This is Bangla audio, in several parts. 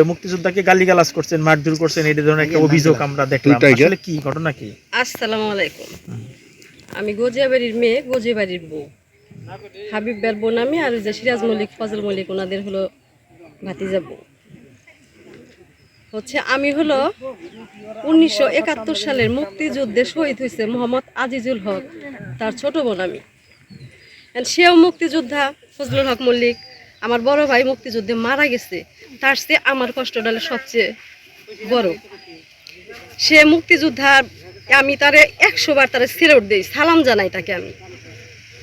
মুক্তিযোদ্ধাকে গালিগালাজ করছেন মারধর করছেন এই ধরনের একটা অভিযোগ আমরা দেখলাম। আসলে কি ঘটনা কি? আসসালামু আলাইকুম। আমি গজিয়াবাড়ির মেয়ে গজিয়াবাড়ির বউ। হাবিব বের বোন আমি আর ওই যে সিরাজ মল্লিক ফজল মল্লিক ওনাদের হলো ভাতিজা বউ। হচ্ছে আমি হলো উনিশশো একাত্তর সালের মুক্তিযুদ্ধে শহীদ হয়েছে মোহাম্মদ আজিজুল হক তার ছোট বোন আমি। সেও মুক্তিযোদ্ধা ফজলুল হক মল্লিক আমার বড় ভাই মুক্তিযুদ্ধে মারা গেছে। তার চেয়ে আমার কষ্টটা সবচেয়ে বড়। সে মুক্তিযোদ্ধা, আমি তারে একশো বার তারে সিরেউট দিই, সালাম জানাই তাকে আমি।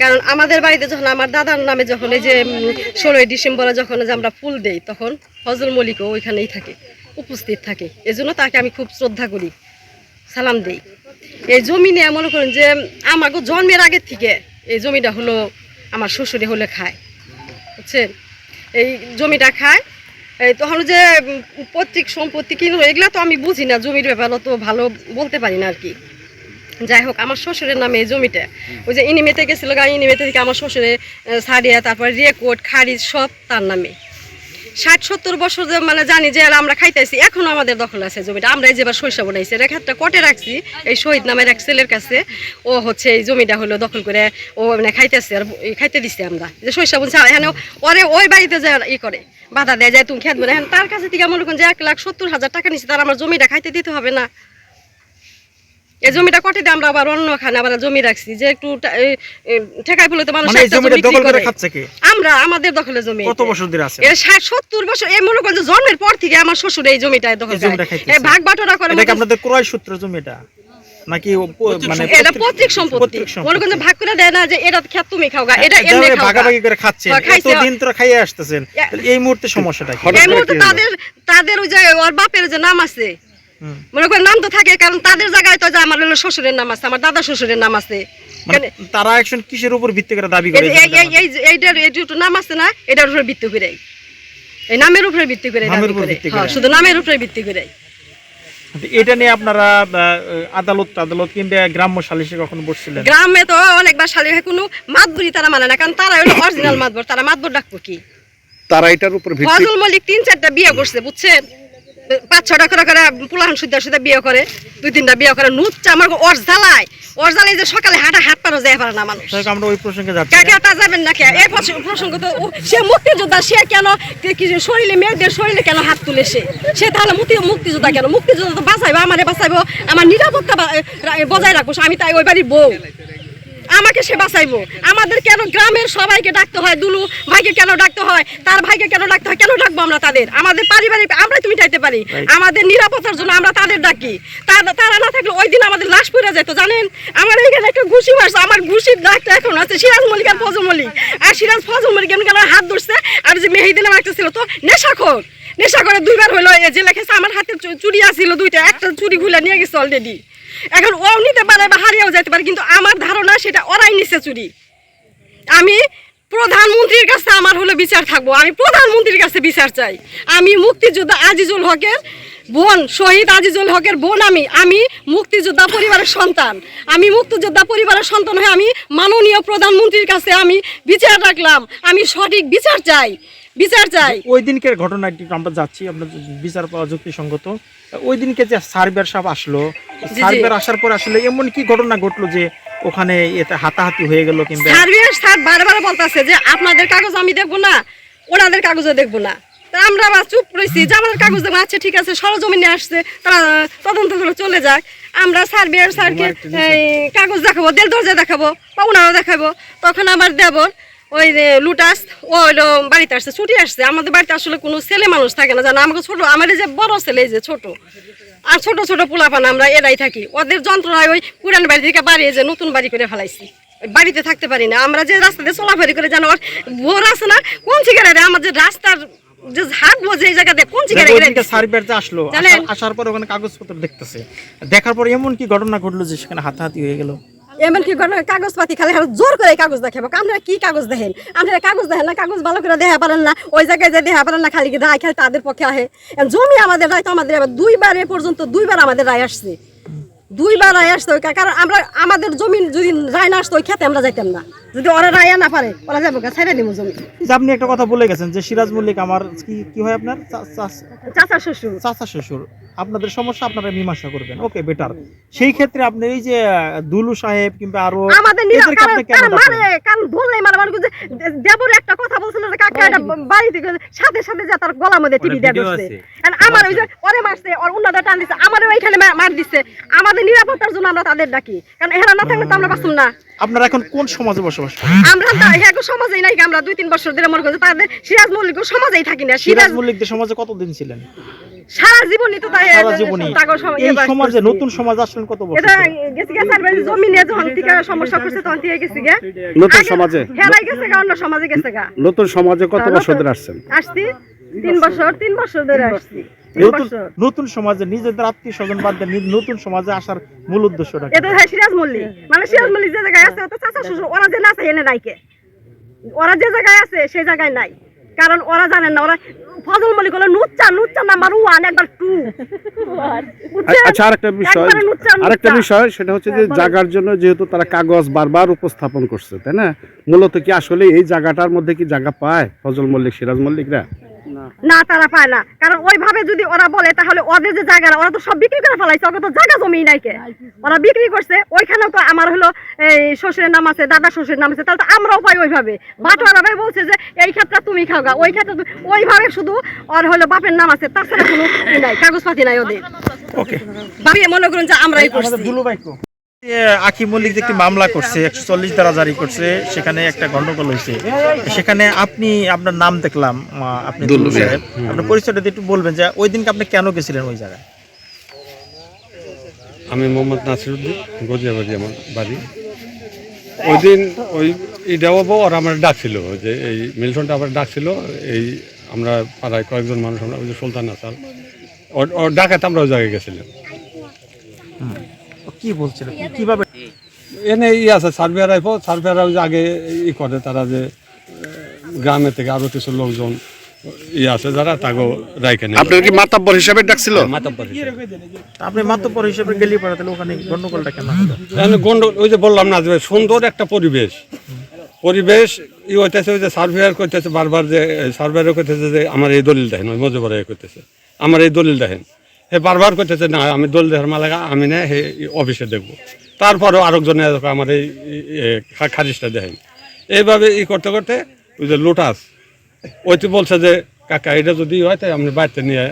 কারণ আমাদের বাড়িতে যখন, আমার দাদার নামে যখন এই যে ষোলোই ডিসেম্বরে যখন যে আমরা ফুল দেই, তখন ফজল মল্লিকও ওইখানেই থাকে, উপস্থিত থাকে। এজন্য তাকে আমি খুব শ্রদ্ধা করি, সালাম দেই। এই জমি নিয়ে মনে করেন যে আমাকে জন্মের আগের থেকে এই জমিটা হলো আমার শ্বশুরে হলে খায়, বুঝছেন? এই জমিটা খায় এই তখন যে পৈতৃক সম্পত্তি কিনলো, এগুলো তো আমি বুঝি না, জমির ব্যাপার তো ভালো বলতে পারি না আর কি। যাই হোক, আমার শ্বশুরের নামে এই জমিটা, ওই যে ইনিমেতে গেছিল গা, ইনিমেতে থেকে আমার শ্বশুরে সারিয়া, তারপর রেকর্ড, খারিজ, সব তার নামে। ষাট, সত্তর বছর মানে জানি যে আমরা খাইতেছি, এখনও আমাদের দখল আছে জমিটা। আমরা এই যে এবার শস্য বানাইছি রেখাটা কটে রাখছি, এই শহীদ নামের এক ছেলের কাছে। ও হচ্ছে এই জমিটা হলো দখল করে ও মানে খাইতেছে আর খাইতে দিচ্ছে আমরা। যে শৈশব ছাড়া এখানে ওরে ওই বাড়িতে যে ই করে। বাধা দেয়, যায় তুমি খেত মানে তার কাছে থেকে করেন যে এক লাখ সত্তর হাজার টাকা নিচ্ছে তার আমার জমিটা খাইতে দিতে হবে না। এই জমিটা কটে দিয়ে আমরা আবার অন্য খানে আবার জমি রাখছি? যে একটু ঠেকাই মানুষ মানে জমিটা আমরা আমাদের দখলে জমি কত বছর ধরে আছে? এটা ষাট সত্তর বছর এই মনে করেন যে জন্মের পর থেকে আমার শ্বশুর এই জমিটায় দখল করে। ভাগ বাটোরা করে এটা আপনাদের ক্রয় সূত্র জমি এটা? নাকি মানে এটা পৈতৃক সম্পত্তি। মনে করেন ভাগ করে দেয় না যে এটা খেত তুমি খাও এটা এটা এমনি খাও ভাগাভাগি করে খাচ্ছেন হ্যাঁ, খাইছে। তো খাইয়ে আসতেছেন। এই মুহূর্তে সমস্যাটা কি? এই মুহূর্তে তাদের তাদের ওই যে ওর বাপের যে নাম আছে। মনে করেন নাম তো থাকে কারণ তাদের জায়গায় তো যে আমার হলো শ্বশুরের নাম আছে আমার দাদা শ্বশুরের নাম আছে। মানে তারা একজন কিসের উপর ভিত্তি করে দাবি করে? এই- এই- এই যে- এইটার এই দুটো নাম আছে না এটার উপরে ভিত্তি করে এই নামের উপরে ভিত্তি করে দাবি করে। হ্যাঁ শুধু নামের উপরে ভিত্তি করে এটা নিয়ে আপনারা আদালত আদালত কিংবা গ্রাম্য সালিশে কখন বসছিলেন? গ্রামে তো অনেকবার শালি কোনো মাতবরি তারা মানে না কারণ তারা হলো অরিজিনাল মাতবর তারা মাতবর ডাকবো কি? তারা এটার উপর ভিত্তি ফজল মল্লিক তিন চারটা বিয়ে করছে বুঝছেন? পাঁচ ছটা করে করে পুলাহান সুদ্ধা সুদ্ধা বিয়ে করে দুই তিনটা বিয়ে করে নুচ্চা আমার অর্জ জ্বালায়। অর্জ জ্বালাই যে সকালে হাঁটা হাত পারো যায় পারে না মানুষ। আমরা ওই প্রসঙ্গে যাচ্ছি। তা যাবেন না কে? এই প্রসঙ্গ- তো সে মুক্তিযোদ্ধা সে কেন কি- কি শরীরে মেয়েদের শরীরে কেন হাত তুলে সে? সে তাহলে মুক্তি মুক্তিযোদ্ধা কেন? মুক্তিযোদ্ধা তো বাঁচাইবো আমারে বাঁচাইবো আমার নিরাপত্তা বজায় রাখব আমি তাই ওই বাড়ির বউ। আমাকে সে বাঁচাইবো। আমাদের কেন গ্রামের সবাইকে ডাকতে হয়? দুলু ভাইকে কেন ডাকতে হয়? তার ভাইকে কেন ডাকতে হয়? কেন ডাকবো আমরা তাদের? আমাদের পারিবারিক আমরা তুমি চাইতে পারি। আমাদের নিরাপত্তার জন্য আমরা তাদের ডাকি। তারা না থাকলে ওই দিন আমাদের লাশ পড়ে যেত জানেন? আমার এখানে একটা ঘুষি মারছে আমার ঘুষির ডাকটা এখন আছে সিরাজ মল্লিক আর ফজল মল্লিক। আর সিরাজ ফজল মল্লিক এমনি কেন হাত ধরছে? আর যে মেহিদিন আমার একটা ছিল তো নেশাখোর। নেশা করে দুইবার হলো যে লেখেছে আমার হাতে চুরি চুড়ি আসছিল দুইটা একটা চুড়ি খুলে নিয়ে গেছে অলরেডি এখন ও নিতে পারে বা হারিয়েও যেতে পারে, কিন্তু আমার ধারণা সেটা ওরাই নিছে চুরি। আমি প্রধানমন্ত্রীর কাছে আমার হলো বিচার থাকব, আমি প্রধানমন্ত্রীর কাছে বিচার চাই। আমি মুক্তিযোদ্ধা আজিজুল হকের বোন, শহীদ আজিজুল হকের বোন আমি আমি মুক্তিযোদ্ধা পরিবারের সন্তান। আমি মুক্তিযোদ্ধা পরিবারের সন্তান হয়ে আমি মাননীয় প্রধানমন্ত্রীর কাছে আমি বিচার রাখলাম, আমি সঠিক বিচার চাই। বিচার চাই। ওই দিনকের ঘটনাটি আমরা যাচ্ছি আমরা বিচার পাওয়া যুক্তিসঙ্গত। ওই দিনকে যে সার্ভের সাহেব আসলো। সার্ভের আসার পর আসলে এমন কি ঘটনা ঘটলো যে ওখানে এতে হাতাহাতি হয়ে গেল কিংবা সার্ভিস স্যার বারবার বলতেছে যে আপনাদের কাগজ আমি দেখব না ওনাদের কাগজও দেখব না। আমরা আবার চুপ রয়েছি যে আমাদের কাগজ দেখব আচ্ছা ঠিক আছে সরজমিনে আসছে তারা তদন্ত করে চলে যাক। আমরা সার্ভিয়ার স্যারকে কাগজ দেখাবো দেল দরজা দেখাবো বা ওনারও দেখাবো। তখন আমার দেবর ওই যে লুটাস ও হলো বাড়িতে আসছে ছুটি আসছে। আমাদের বাড়িতে আসলে কোনো ছেলে মানুষ থাকে না জানো? আমাকে ছোট আমার যে বড় ছেলে যে ছোট। আর ছোট ছোট পোলাপান আমরা এরাই থাকি। ওদের যন্ত্রণায় ওই পুরান বাড়ি থেকে বাড়ি যে নতুন বাড়ি করে ফেলাইছি। বাড়িতে থাকতে পারি না। আমরা যে রাস্তা দিয়ে চলাফেরি করে জানো আর ভোর আছে না? কোন চিকারে রে? আমাদের রাস্তার যে হাঁটবো যে জায়গাতে কোন চিকারে ওই যে আসলো আসার পর ওখানে কাগজপত্র দেখতেছে। দেখার পর এমন কি ঘটনা ঘটলো যে সেখানে হাতাহাতি হয়ে গেল? এমন কি করে? কাগজপাতি খালি জোর করে কাগজ দেখাবো। আপনারা কি কাগজ দেখেন? আপনারা কাগজ দেখেন না, কাগজ ভালো করে দেখা পারেন না, ওই জায়গায় যে দেখা পারেন না, খালি রায় খালি তাদের পক্ষে আহে। জমি আমাদের রায় তো আমাদের দুইবারে পর্যন্ত দুইবার আমাদের রায় আসছে। দুইবার রায় আসতো কারণ আমরা আমাদের জমি যদি রায় না আসতো খেতে আমরা যাইতাম না। যদি ওরা রায় না পারে ওরা যাব ছেড়ে দিব জমি। আপনি একটা কথা বলে গেছেন যে সিরাজ মল্লিক আমার কি কি হয় আপনার? চাচা শ্বশুর। চাচা শ্বশুর। আপনাদের সমস্যা আপনারা মীমাংসা করবেন। Okay better. সেই ক্ষেত্রে আপনি এই যে দুলু সাহেব কিংবা আরও আমাদের এদেরকে কারণ বললেই মারে মানে যে দেবর একটা কথা বলছিল যে কাকা এটা বাড়ি থেকে সাথে সাথে যে তার গলার মধ্যে টিভি আর আমার ওই যে ওরে মারছে ওর উন্নতা টান দিছে। আমারও এইখানে মার দিছে। আমাদের নিরাপত্তার জন্য আমরা তাদের ডাকি। কারণ এরা না থাকলে তো আমরা বাঁচুম না। আপনারা এখন কোন সমাজে বসবাস করেন? আমরা তো এক সমাজেই নাই আমরা দুই তিন বছর ধরে মনে করছি তাদের সিরাজ মল্লিক সমাজেই থাকি না। সিরাজ মল্লিকদের সমাজে কতদিন ছিলেন? সারা জীবনই তো তাই সারা জীবনই। এই সমাজে নতুন সমাজ আসলেন কত বছর এটা গেছি গেছে আর জমি নিয়ে যখন থেকে সমস্যা করছে তখন থেকে গেছি গে নতুন সমাজে? হেলাই গেছে গা অন্য সমাজে গেছে গা নতুন সমাজে কত বছর ধরে আসছেন? আসছি তিন বছর তিন বছর ধরে আসছি। নতুন নতুন সমাজে নিজেদের আত্মীয় স্বজন বাদ দিয়ে নতুন সমাজে আসার মূল উদ্দেশ্যটা এটা হয় সিরাজ মল্লিক। মানে সিরাজ মল্লিক যে জায়গায় আছে ওটা চাচা শ্বশুর ওরা যে না এনে নাইকে। ওরা যে জায়গায় আছে সেই জায়গায় নাই। কারণ ওরা জানেন না ওরা ফজল মল্লিক হলো নুচ্চা নুচ্চা নাম্বার ওয়ান একবার টু আচ্ছা আরেকটা বিষয়। আরেকটা বিষয় সেটা হচ্ছে যে জায়গার জন্য যেহেতু তারা কাগজ বারবার উপস্থাপন করছে তাই না? মূলত কি আসলে এই জায়গাটার মধ্যে কি জায়গা পায় ফজল মল্লিক সিরাজ মল্লিকরা? না। তারা পায় না। কারণ ওইভাবে যদি ওরা বলে তাহলে ওদের যে জায়গা ওরা তো সব বিক্রি করে ফেলাইছে ওকে তো জায়গা জমি নাই কে। ওরা বিক্রি করছে ওইখানেও তো আমার হলো এই শ্বশুরের নাম আছে দাদা শ্বশুরের নাম আছে তাহলে তো আমরাও পাই ওইভাবে। বাটোয়ারা ভাই বলছে যে এই ক্ষেত্রে তুমি খাও গা ওই ক্ষেত্রে ওইভাবে শুধু ওর হলো বাপের নাম আছে তাছাড়া কোনো নাই কাগজপাতি নাই ওদের। ওকে। ভাবি মনে করুন যে আমরাই করছি। আমাদের দুলু ভাই কো? এ, আকি মল্লিক একটি মামলা করছে একশো চল্লিশ দ্বারা জারি করছে সেখানে একটা গন্ডগোল হয়েছে। সেখানে আপনি আপনার নাম দেখলাম আপনি আপনার পরিচয়টা একটু বলবেন যে ওই দিনকে আপনি কেন গেছিলেন ওই জায়গায়? আমি মোহাম্মদ নাসিরুদ্দিন গজিয়াবাড়ি আমার বাড়ি। ওই দিন ওই ইডাও ওর আমার ডাকছিল যে এই মিল্টনটা আবার ডাকছিল এই আমরা পাড়ায় কয়েকজন মানুষ আমরা ওই যে সুলতান আসাল ওর ডাকাতে আমরা ওই জায়গায় গেছিলাম। ও কি বলছিল? কীভাবে এনে ই আছে সার্ভেয়ার আইব সার্ভেয়ার আগে ই করে তারা যে গ্রামে থেকে আরও কিছু লোকজন ই আছে যারা তাকে রাইখে নেয়। আপনার কি মাতাব্বর হিসাবে ডাকছিল? মাতাব্বর হিসেবে। আপনি মাতব্বর হিসেবে গেলি পড়া তাহলে ওখানে গন্ডগোলটা কেন হলো? গন্ডগোল ওই যে বললাম না যে সুন্দর একটা পরিবেশ। পরিবেশ ই হইতেছে ওই যে সার্ভেয়ার করতেছে বারবার যে সার্ভেয়ার করতেছে যে আমার এই দলিল দেখেন ওই মজুবার করতেছে আমার এই দলিল দেখেন। হে বারবার করতেছে না, আমি দলিল দেখার মালাগা আমি না, হে, অফিসে দেখব। তারপরেও আরেকজনে আমার এই খারিজটা দেখেন এইভাবে ই করতে করতে ওই যে লোটাস ওইটি বলছে যে, কাকা, এটা যদি হয়, তাই আপনি বাড়িতে নিয়ে,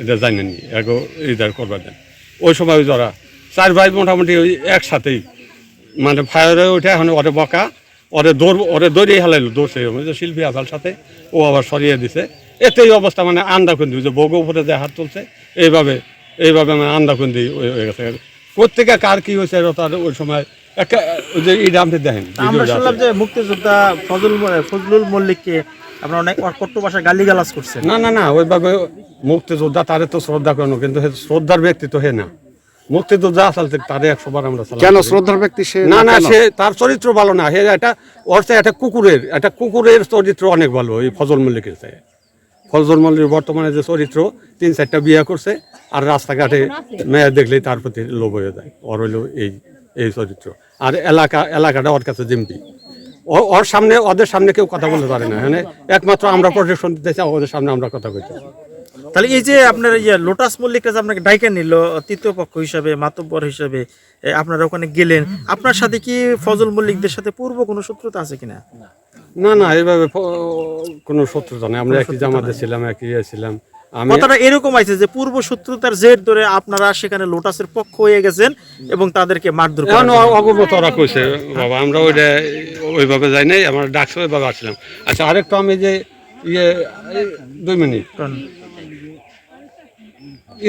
এটা জানেন এগো এটা করবার দেন ওই সময় ওই যারা, চার ভাই মোটামুটি ওই একসাথেই মানে ফায়ারে উঠে এখন ওরে বকা, ওরে দৌড়, ওরে দৌড়িয়ে হেলাইলো দৌড়ছে শিল্পী আসার সাথে, ও আবার সরিয়ে দিছে। এতেই অবস্থা মানে আন্দাকুন্দি যে বগো উপরে যে হাত তুলছে এইভাবে এইভাবে মানে আন্দাকুন্দি হয়ে গেছে। প্রত্যেকে কার কি হয়েছে তার ওই সময় একটা ওই যে এই দেখেন আমরা শুনলাম যে মুক্তিযোদ্ধা ফজল ফজলুল মল্লিককে আপনারা অনেক কট্ট ভাষায় গালিগালাজ করছেন। না না না ওইভাবে মুক্তিযোদ্ধা তারে তো শ্রদ্ধা করেন কিন্তু শ্রদ্ধার ব্যক্তি তো হে না। মুক্তিযোদ্ধা আসল তারে একশো বার আমরা কেন। শ্রদ্ধার ব্যক্তি সে না না সে তার চরিত্র ভালো না হে একটা ওর একটা কুকুরের একটা কুকুরের চরিত্র অনেক ভালো এই ফজল মল্লিকের চেয়ে। ফজল মল্লির বর্তমানে যে চরিত্র তিন চারটা বিয়ে করছে আর রাস্তাঘাটে মেয়ে দেখলেই তার প্রতি লোভ হয়ে যায়। ওর হইল এই এই চরিত্র। আর এলাকা এলাকাটা ওর কাছে জিম্পি। ওর সামনে ওদের সামনে কেউ কথা বলতে পারে না মানে একমাত্র আমরা প্রশিক্ষণ দিতে চাই ওদের সামনে আমরা কথা কইতে তাহলে এই যে আপনার এই যে লোটাস মল্লিকরা যে আপনাকে ডাইকে নিল তৃতীয় পক্ষ হিসাবে মাতব্বর হিসাবে আপনারা ওখানে গেলেন। আপনার সাথে কি ফজল মল্লিকদের সাথে পূর্ব কোনো শত্রুতা আছে কিনা? না না এইভাবে কোনো শত্রুতা নেই। আমরা একই জামাতে ছিলাম একই ইয়ে ছিলাম। কথাটা এরকম আছে যে পূর্ব শত্রুতার জের ধরে আপনারা সেখানে লোটাসের পক্ষ হয়ে গেছেন এবং তাদেরকে মারধর করা এখন অগমত ওরা কইছে বাবা আমরা ওইটা ওইভাবে যাই নাই আমরা ডাকছে ওইভাবে আসলাম। আচ্ছা আরেকটু আমি যে ইয়ে দুই মিনিট।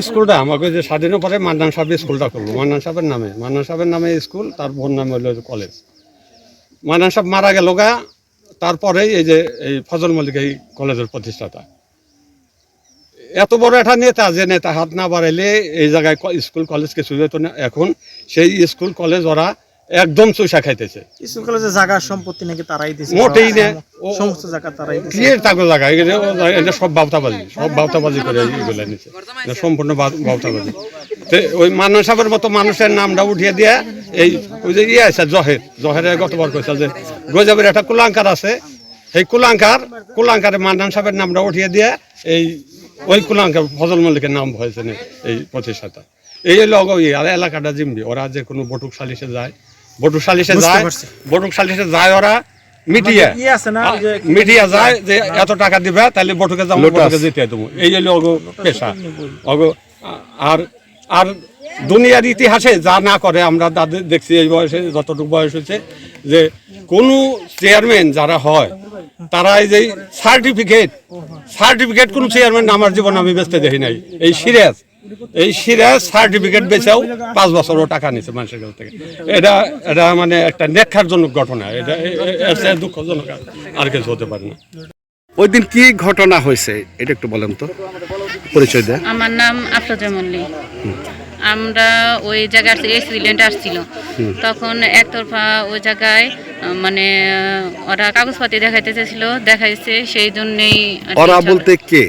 স্কুলটা, আমাকে যে স্বাধীন পরে মান্নান সাহেব স্কুলটা করল। মান্নান সাহেবের নামে, মান্নান সাহেবের নামে স্কুল তার বোন নামে হলো কলেজ। মান্নান সাহেব মারা গেল গা, তারপরেই এই যে এই ফজল মল্লিক এই কলেজের প্রতিষ্ঠাতা। এত বড় একটা নেতা, যে নেতা হাত না বাড়াইলে এই জায়গায় স্কুল কলেজ কিছু যেত না। এখন সেই স্কুল, কলেজ ওরা একদম চুষা খাইতেছে। স্কুল কলেজে জায়গা সম্পত্তি নাকি তারাই দিয়েছে মোটেই না। সমস্ত জায়গা তারাই দিয়েছে ক্লিয়ার থাকো জায়গা এটা সব বাউতাবাজি সব বাউতাবাজি করে এইগুলো নিচ্ছে সম্পূর্ণ বাউতাবাজি। তো ওই মান্না সাহেবের মতো মানুষের নামটা উঠিয়ে দিয়ে এই ওই যে ইয়ে আছে জহের। জহের গতবার কইছে যে গজাবের একটা কুলাঙ্কার আছে। এই কুলাঙ্কার কুলাঙ্কারে মান্নান সাহেবের নামটা উঠিয়ে দিয়ে এই ওই কুলাঙ্কার ফজল মল্লিকের নাম হয়েছে এই প্রতিষ্ঠাতা। এই হলো অগ- ইয়ে, আর এলাকাটা জিমবি। ওরা যে কোনো বটুক সালিশে যায় বটুক সালিশে যায়। বটুক সালিশে যায় ওরা মিডিয়া ইয়ে আছে না ওই যে মিডিয়া যায় যে এত টাকা দিবে তাহলে বটুকে যাব বটুকে যেতে দেবো। এই হলো অগ পেশা। অগ আর আর দুনিয়ার ইতিহাসে যা না করে আমরা তাদের দেখছি এই বয়সে যতটুকু বয়স হয়েছে যে কোনো চেয়ারম্যান যারা হয় তারা এই যে সার্টিফিকেট সার্টিফিকেট কোন চেয়ারম্যান আমার জীবনে আমি বেচতে দেখি নাই। এই সিরিয়াস। এই সিরিয়াস সার্টিফিকেট বেচাও পাঁচ বছরও টাকা নিছে মানুষের কাছ থেকে। এটা এটা মানে একটা নেক্ষারজনক ঘটনা। এটা দুঃখজনক আর- কিছু হতে পারে না। ওই দিন কি ঘটনা হয়েছে? এটা একটু বলেন তো। পরিচয় দেয় আমার নাম আফরোজা মল্লিক। আমরা ওই জায়গায় এক্সিডেন্ট আসছিল। তখন একতরফা ওই জায়গায় মানে ওরা কাগজপাতি দেখাইতে চেয়েছিল দেখাইছে সেই জন্যেই ওরা বলতে কে?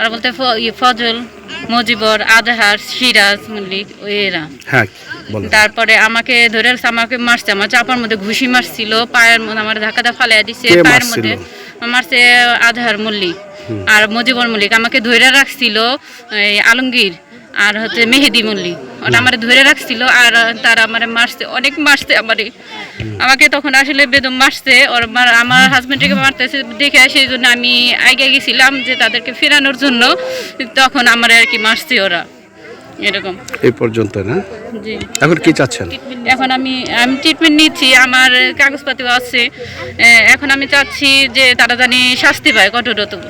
ওরা বলতে ফ- ইয়ে ফজল মজিবর আজহার সিরাজ মল্লিক এরা। হ্যাঁ তারপরে আমাকে ধরে রাখছে, আমাকে মারছে আমার চাপার মধ্যে ঘুষি মারছিল পায়ের মধ্যে আমার ধাক্কা দা ফালাই দিছে পায়ের? মধ্যে মারছে আজহার মল্লিক আর মজিবর মল্লিক। আমাকে ধরে রাখছিল আলমগীর আর হচ্ছে মেহেদি মল্লিক। ওরা আমার ধরে রাখছিল আর তারা আমার মারছে অনেক মারছে আমারে। আমাকে তখন আসলে বেদম মারছে ওর মার- আমার হাজবেন্ডকে মারতেছে দেখে সেই জন্য আমি আগে গেছিলাম যে তাদেরকে ফেরানোর জন্য তখন আমার আর কি মারছে ওরা এরকম। এই পর্যন্ত না? জি। এখন কি চাচ্ছেন? এখন আমি আমি ট্রিটমেন্ট নিচ্ছি আমার কাগজপাতিও আছে এখন আমি চাচ্ছি যে তারা জানি শাস্তি পায় কঠোরতম।